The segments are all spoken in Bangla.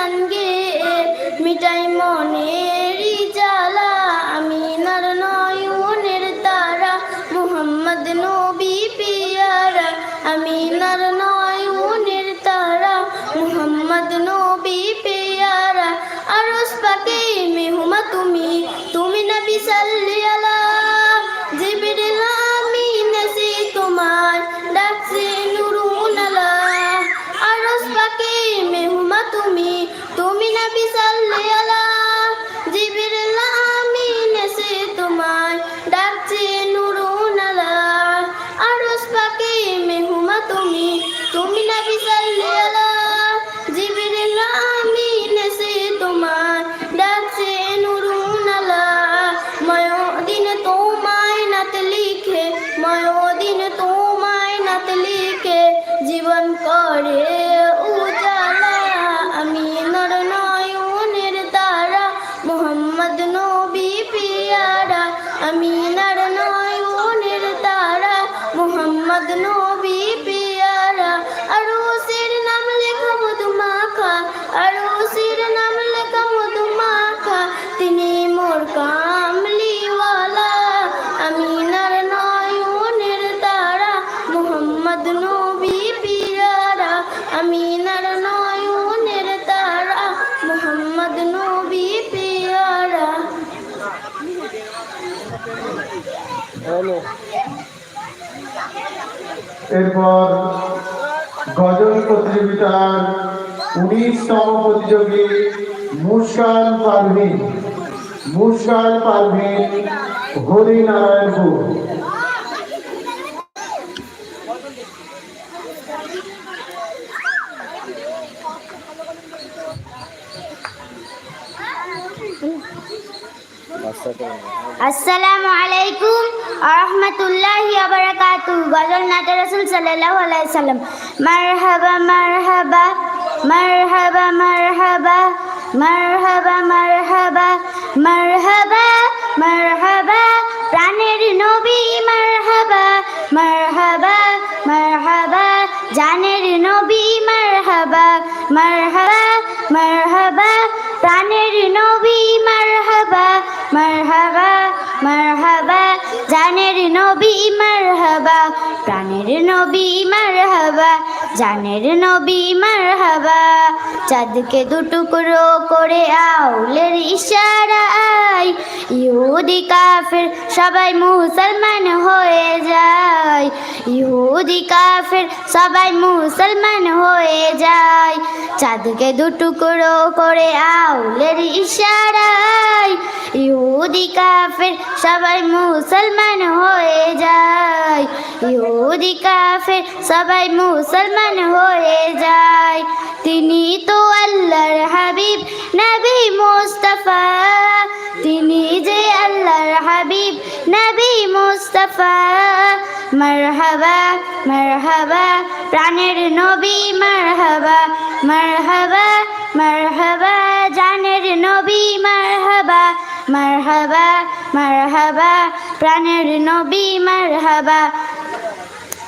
গানগে মিটাই মনেরই জ্বালা। আমিনার নয়নের তারা, মোহাম্মদ নবী পিয়ারা। আমিনার নয়নের তারা, মোহাম্মদ নবী পিয়ারা। আরস পাকে মেহুমা তুমি তুমি নবী সাল্লি তুমি তুমি নবী সাল্লি আলা জিবরিল আমিন সে তোমার ডাকছে নুরুন আলা আরস পাকে মেহুমা তুমি তুমি নবী সাল্লি আলা জিবরিল আমিন সে তোমার ডাকছে নুরুন আলা ময়োদিন তোমায় নাত লিখে ময়োদিন তোমায় নাত লিখে জীবন করে। আমি নর নয়নের তারা মোহাম্মদ নবী এরপর গজল প্রতিযোগিতার উনিশতম প্রতিযোগী মুস্কান পারভিন মুস্কান পারভিন হরিনারায়ণপুর আসসালামু আলাইকুম আরহামতুল্লাহি বারাকাতু গজল নাতে রাসূল সাল্লাল্লাহু আলাইহি সাল্লাম মারহাবা মারহাবা মারহাবা মারহাবা মারহাবা মারহাবা মারহাবা মারহাবা প্রাণের নবী মারহাবা মারহাবা মারহাবা জানের নবী মারহাবা মারহাবা মারহাবা প্রাণের নবী মারহাবা মারহাবা মারহাবা। জানের নবী মারহাবা, প্রাণের নবী মারহাবা, জানের নবী মারহাবা। চাঁদকে দুটুকরো করে আউলের ইশারায় ইহুদি কাফের সবাই মুসলমান হয়ে যায়। ইহুদি কাফের সবাই মুসলমান হয়ে চাঁদকে দুটুকরো করে আউলের ইশারায় ইহুদি কাফের সবাই মুসলমান হয়ে যায়। ইহুদি কাফের সবাই মুসলমান হয়ে যায়। তিনি তো আল্লাহর হাবিব, নবী মুস্তাফা। তিনি যে আল্লাহর হাবিব, নবী মুস্তাফা। মারহাবা মারহাবা প্রাণের নবী মারহাবা মারহাবা মারহাবা, জানের নবী মারহাবা মারহাবা মারহাবা, প্রাণের নবী মারহাবা।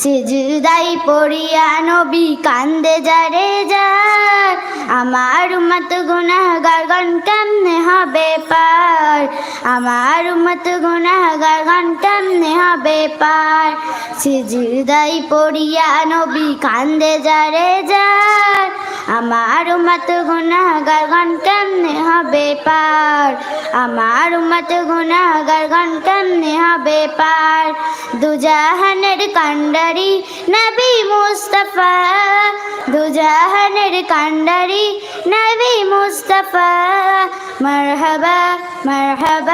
সিজদাই পড়িয়া নবী কান্দে যারে যার, আমার উম্মত গুনাহগার গণ কেমনে হবে পার? আমার উম্মত গুনাহগার গণ কেমনে হবে পার। সিজদাই পড়িয়া নবী কান্দে যারে যার। আমার উম্মত গুনাহগার গণ কেমনে হবে পার। আমার উম্মত গুনাহগার গণ কেমনে হবে পার। দুজাহানের কান্ডারি নবী মুস্তাফা। দুজাহানের কান্ডারি নবী মুস্তাফা। মারহাবা মারহাবা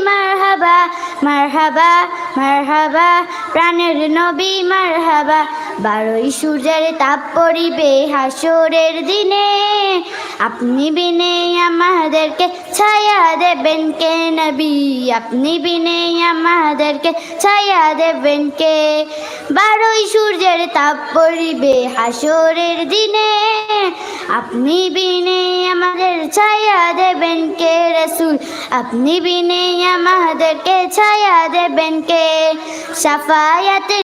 মারহাবা মারহাবা মারহাবা, প্রাণের নবী মারহাবা, বারোই সূর্যের তাপ পড়িবে হাসরের দিনে। আপনি বিনে আমাদেরকে ছায়া দেবেন কে নবী? আপনি বিনে আমাদেরকে ছায়া দেবেন কে? বারোই সূর্যের তাপ পড়িবে হাসরের দিনে। আপনি বিনে আমাদের ছায়া দেবেন কে রসুল? আপনি বিনে दुनिया महद के छाया दे बिन के सफायत